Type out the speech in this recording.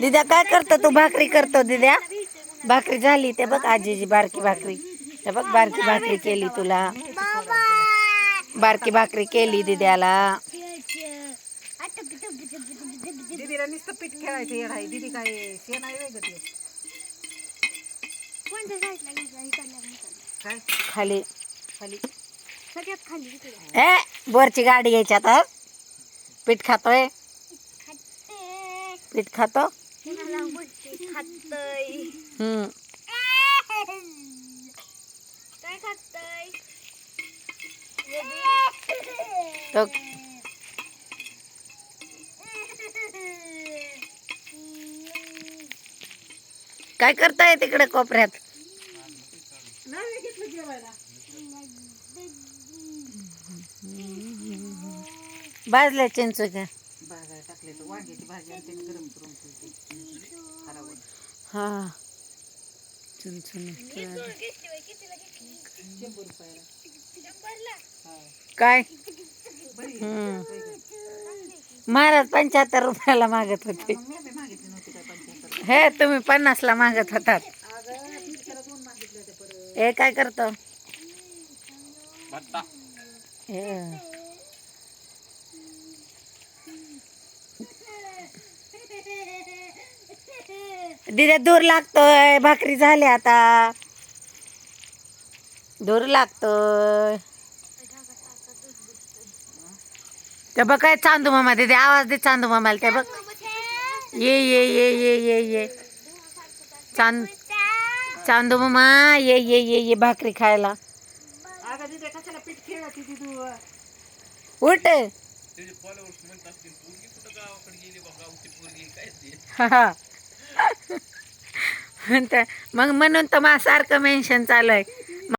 दिद्या काय करतो तू? भाकरी करतो दिद्या? भाकरी झाली ते बघ आजीची बारकी भाकरी. ते बघ बारकी भाकरी केली तुला. बारकी भाकरी केली दिद्याला. दीदीला नुसतं पीठ खेळायचं येड आहे. दीदी काय शेण आहे वेगळं ते? काय? खाली. खाली. सगळ्यात खाली ए बोरची गाडी यायची आता. पीठ खातोय. प्लेट खात? हम्म. काय तो काय करताय तिकडे कोपऱ्यात? नाही घेतलं घ्या. भाजल्या वांग्याची भाजी आणि त्याने गरम करून ठेवते. हा. चुनचुन शंभर रुपयाला. हा. काय? बरी आहे. हम्म. महाराज पंच्याहत्तर रुपयाला मागत होते. मग मी बी मागितली नव्हती काय पंच्याहत्तर हे तुम्ही पन्नासला मागत होतात. अगं दोन परत हे काय करतो? हे. दिदे दूर लागतोय भाकरी झाली आता. दूर लागतोय. ते बघ काय चांदू मामा दिदे आवाज दे चांदू मामाला ते बघ. ये ये ये ये ये ये. चांद चांदू मामा ये ये ये ये भाकरी खायला. उठ. म्हणतं- मग म्हणून तर मला सारखं मेन्शन चालू आहे.